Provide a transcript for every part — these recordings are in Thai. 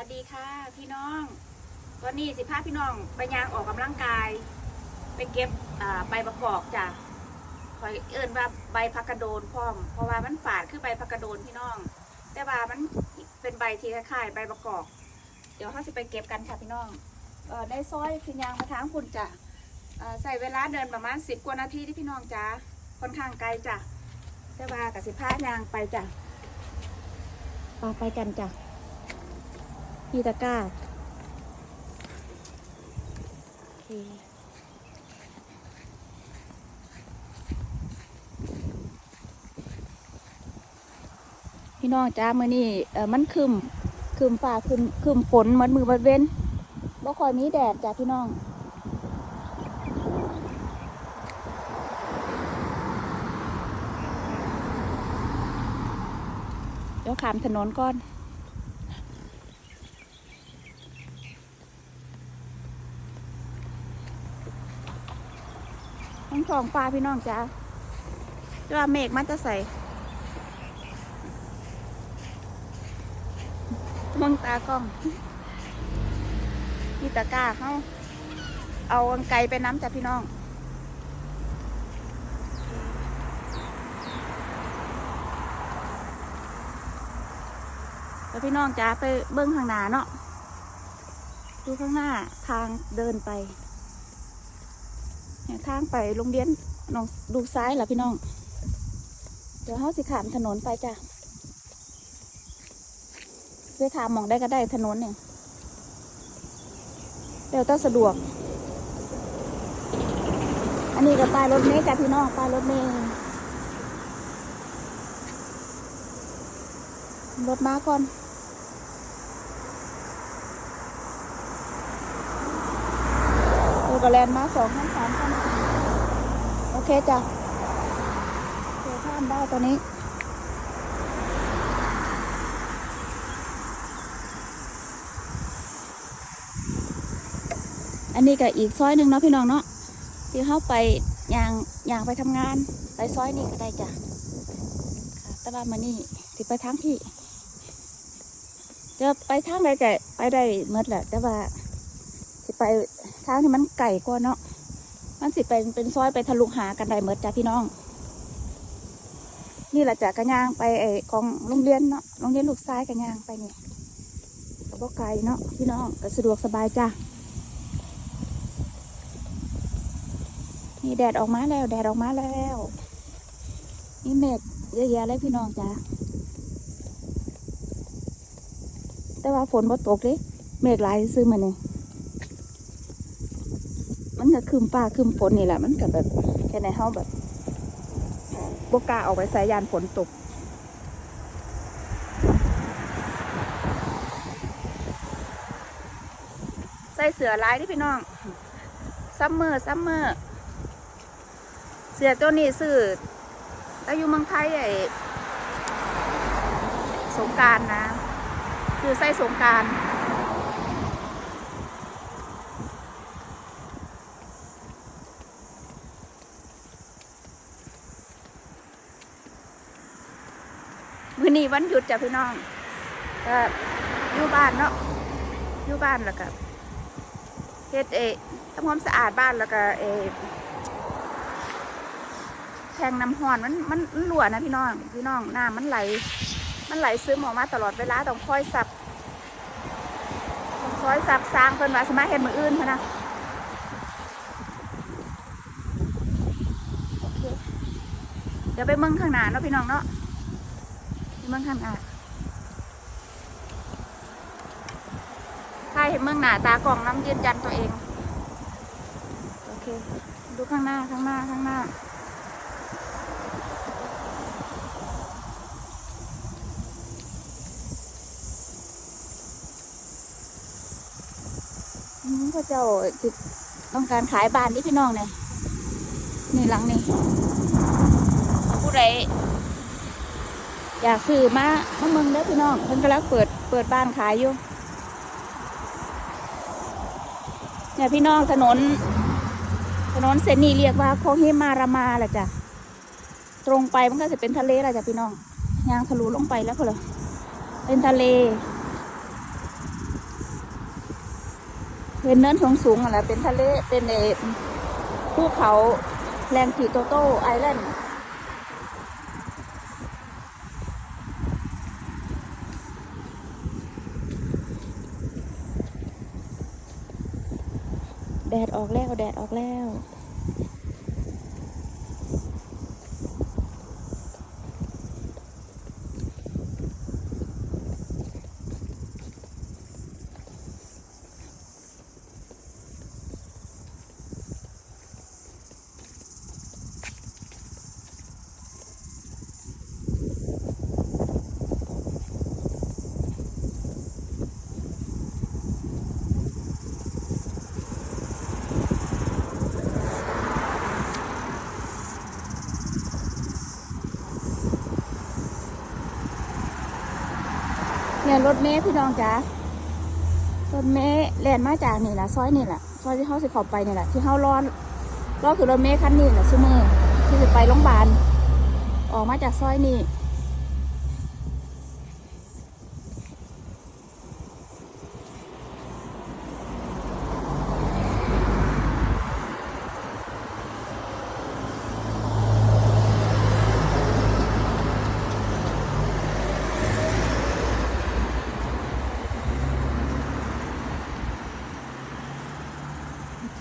วัสดีค่ะ พี่น้อง วันนี้สิพาพี่น้องไปยางออกกำลังกาย ไปเก็บใบประกอบจ้ะคอยเอิ้นว่าใบพักกระโดนพร้อม เพราะว่ามันฝาดคือใบพักกระโดนพี่น้อง แต่ว่ามันเป็นใบที่คล้ายๆใบประกอบ เดี๋ยวเขาสิไปเก็บกันค่ะพี่น้องอได้ซอยคือยางมาทางคุณจ้ะใส่เวลาเดินประมาณสิบกว่านาทีที่พี่น้องจ้ะค่อนข้างไกลจ้ะแต่ว่ากับสิพายางไปจ้ะไปไปกันจ้ะ พี่ตะกร้าพี่น้องจ้ามือนี่เออมันคืมคืมฝ่าคืมคืมฝนมือนมือบัดเว้นบ่คอยมีแดดจ้ะพี่น้องเดี๋ยวขามถนนก่อน ทั้งสองฟ้าพี่น้องจ้าจะว่าเมฆมันจะใส่มองตากล้องนี่ตะกร้าเขาเอาอังไกลไปน้ำจ้ะพี่น้องแล้วพี่น้องจ้าไปเบิ้งข้างหน้าเนาะดูข้างหน้าทางเดินไป ทางไปโรงเรียนน้องดูซ้ายล่ะพี่น้อง เดี๋ยวเขาสิขามถนนไปจ้ะไปขามมองได้ก็ได้ถนนเนี่ยเดี๋ยวต้องสะดวก อันนี้ก็ป้ายรถเมล์จ้ะพี่น้องป้ายรถเมล์รถมาก่อนเออ ก็แลนมาสองขั้นสามขั้นโอเคจ้ะโอเคข้ามได้ตอนนี้อันนี้ก็อีกซอยหนึ่งเนาะพี่น้องเนาะที่เข้าไปยางยางไปทำงานไปซอยนี้ก็ได้จ้ะค่ะแต่ว่ามานี่สิไปทางพี่จะไปทางใดจะไปได้เมื่อแหละแต่ว่า สิไปทางที่มันไก่กว่าเนาะมันสิเป็นเป็นซอยไปทะลุหากันได้เมื่อจ้ะพี่น้อง นี่แหละจ้ะกระยางไปไอ้ของโรงเรียนเนาะโรงเรียนลูกซ้ายกระยางไปนี่ก็บ่ไกลเนาะพี่น้องก็สะดวกสบายจ้ะนี่แดดออกมาแล้ว แดดออกมาแล้วนี่เมฆเยอะแยะเลยพี่น้องจ้ะแต่ว่าฝนบ่ตกเด้เมฆหลายซื้อมาเนี่ย มันก็คืมฟ้าคืมฝนนี่แหละมันก็แบบแค่ในเฮาแบบบกล้าออกไปใส่ยานฝนตกใส่เสือลายที่พี่น้องซัมเมอร์ซัมเมอร์เสือตัวนี้ซื้อแต่อยู่เมืองไทยไอ้สงการนะ คือไส้สงการ วันหยุดจ้ะพี่น้องก็อยู่บ้านเนาะอยู่บ้านแล้วก็เฮ็ดเอทำความสะอาดบ้านแล้วก็เอแทงน้ำห้อนมันมันมันรั่วนะพี่น้อง พี่น้องน้ำมันไหล มันไหลซึมออกมาตลอดเวลาต้องคอยสับต้องคอยสับสร้างเพิ่นว่าสมาเห็นมืออื่นพะนะโอเคเดี๋ยวไปเมืองข้างหน้าเนาะพี่น้องเนาะ เมืองข้างหน้าถ้าเห็นเมืองหนาตากล่องน้ำยืนยันตัวเอง โอเค ดูข้างหน้าข้างหน้าข้างหน้าพระเจ้าจิต้องการขายบ้านนี่พี่น้องเนี่ยนี่หลังนี่ผู้ใด อยากซื้อมามาเมืองได้อพี่น้องเพิ่นกำลังเปิดเปิดบ้านขายอยู่เนี่ยพี่น้องถนน ถนนเส้นนี้เรียกว่าโคเฮมารามาแหละจ้ะตรงไปมันก็จะเป็นทะเลแหละจ้ะพี่น้องยางทะลุลงไปแล้วก็เลยเป็นทะเล เป็นเนินสูงสูงอะไรเป็นทะเลเป็นเอภูเขาแรงกีโตโต้ไอแลนด์ ดดออกแล้วแดดออกแล้ว รถเมล์พี่น้องจ้ารถเมล์แล่นมาจากนี่แหละซอยนี่แหละซอยที่เขาสิขอบไปนี่แหละที่เขารอรอคือรถเมล์คันนี้แหละซูเมอร์ที่จะไปโรงพยาบาลออกมาจากซอยนี่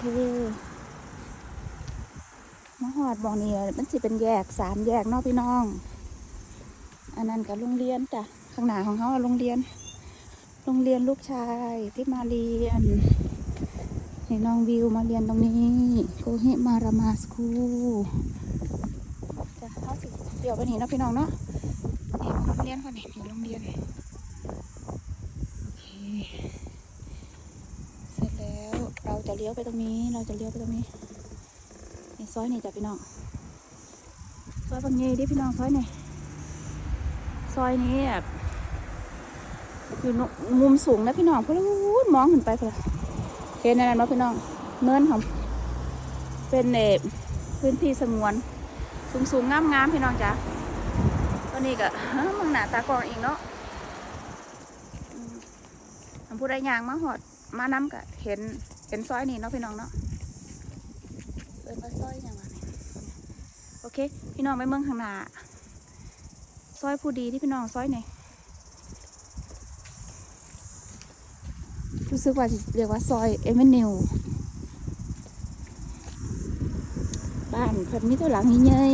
โอเคมาหอดบอกนี่มันสิเป็นแยกสามแยกนอกพี่น้อง อันนั้นกับโรงเรียนจ้ะข้างหน้าของเขาโรงเรียน โรงเรียนลูกชายที่มาเรียนนี่น้องวิวมาเรียนตรงนี้โกฮิมารามาสคูลจะเขาสิเดี๋ยวไปนี่นะพี่น้องเนาะนี่โรงเรียนคนนี้มีโรงเรียนโอเคเสร็จแล้วเรา จะเลี้ยวไปตรงนี้ เราจะเลี้ยวไปตรงนี้นี่ซอยนี่จ้ะพี่น้อง ซอยบางเยดิพี่น้องซอยนี่ ซอยนี้แบบอยู่มุมสูงนะพี่น้องเพราะว่ามองขึ้นไปเพื่อเห็นอะไรไหมพี่น้อง เนินของเป็นเออพื้นที่สงวน สูงสูงงามงามพี่น้องจ้ะตอนนี้ก็มึงหนาตากล้องเองเนาะทำผู้ใดยางมาหอดมาน้ำก็เห็น เห็นซอยนี่เนาะพี่น้องเนาะเปิดมาซอยอย่างไรโอเค พี่น้องไปเมืองข้างหน้าซอยผู้ดีที่พี่น้องซอยไหนรู้สึกว่าสิเรียกว่าซอยเอเมนิวบ้านเพิ่นมีตัวหลังใหญ่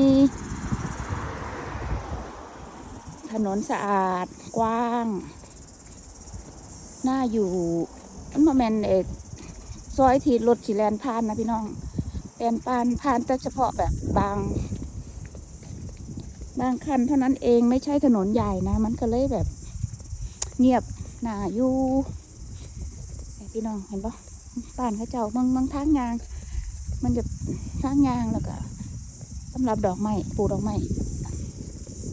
ๆถนนสะอาดกว้าง น่าอยู่มันมาแมนเอก ซอยที่รถขี่แลนผ่านนะพี่น้องแลนผ่านผ่านแต่เฉพาะแบบบาง บางคันเท่านั้นเองไม่ใช่ถนนใหญ่นะ มันก็เลยแบบ เงียบหนาอยู่ไอ้พี่น้องเห็นปะป่านเขาเจ้าเมืองเมืองทางยาง มันจะทางยางแล้วก็สำหรับดอกไม้ปลูกดอกไม้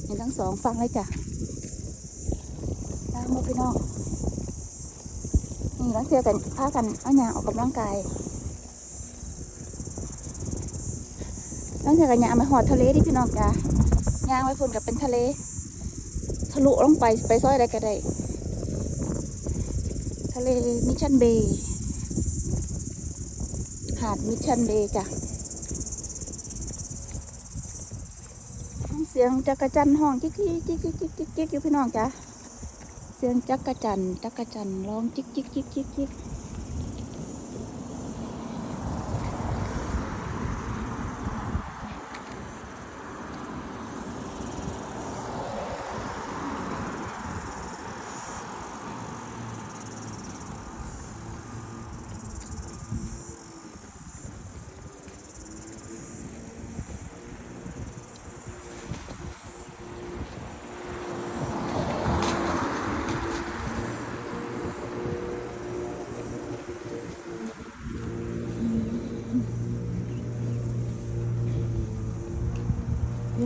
เห็นทั้งสองฟังเลยจ้ะตามมาพี่น้อง แล้วเที่ยวกันพากันเอาหยางออกกำลังกายแล้วเที่ยกันยางมาหอดทะเลที่พี่น้องจ้ะย่างไว้พุ่นกับเป็นทะเล ทะลุลงไปไปซอยใดก็ได้ ทะเลมิชชันเบย์หาดมิชชันเบย์จ้ะเสียงจักรจันห้องจิ๊กจิ๊กจิ๊กจิ๊กจิ๊กจิ๊กจิ๊กอยู่พี่น้องจ้ะ เสียงจักกะจันจักกะจันร้องจิ๊กจิ๊กจิ๊กจิ๊กจิ๊ก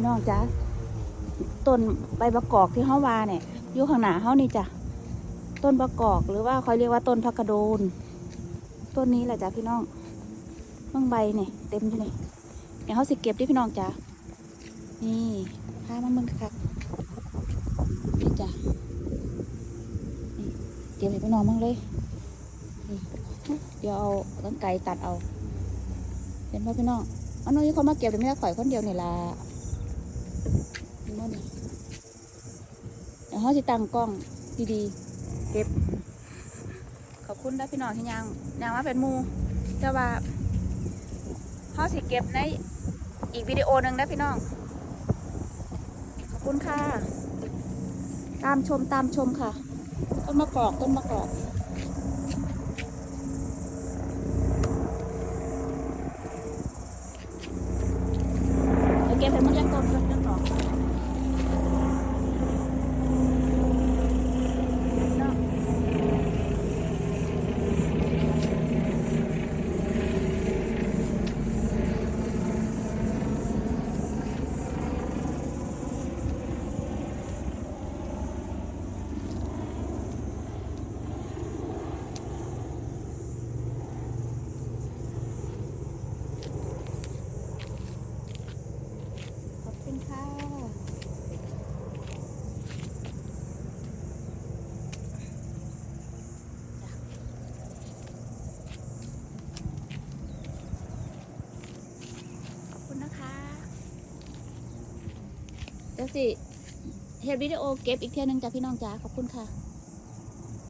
น้องจ้ะต้นใบประกอบที่เฮาวาเนี่ยอยู่ข้างหน้าเฮานี่จ้ะต้นประกอบหรือว่าเขาเรียกว่าต้นพักกระโดน ต้นนี้แหละจ้ะพี่น้องเมืองใบเนี่ยเต็มอยู่นี่เดี๋ยวเขาสิเก็บดิพี่น้องจ้ะนี่พามาเมืองคักนี่จ้ะนี่เก็บให้พี่น้องมั่งเลยนี่เดี๋ยวเอาตั้งไกลตัดเอา เห็นพ่พี่น้องอันนู้นเขามาเก็บแต่ไม่ได้ข่อยคนเดียวนี่ละ เห็นบ่นี่เดี๋ยวเขาจะตั้งกล้องดีๆ เก็บ ขอบคุณนะพี่น้องที่ยังยังว่าเป็นมูแต่ว่าเขาสิเก็บในอีกวิดีโอหนึ่งนะพี่น้อง ขอบคุณค่ะ ตามชมตามชมค่ะ ต้นมะกอกต้นมะกอกเดี๋ยวเก็บไปหมันยังต้นต้นยังดอกเนาะ ขอบคุณค่ะ ขอบคุณนะคะ เดี๋ยวสิเฮดวิดีโอเก็บอีกเที่ยหนึงจ้ะพี่น้องจ้าขอบคุณค่ะ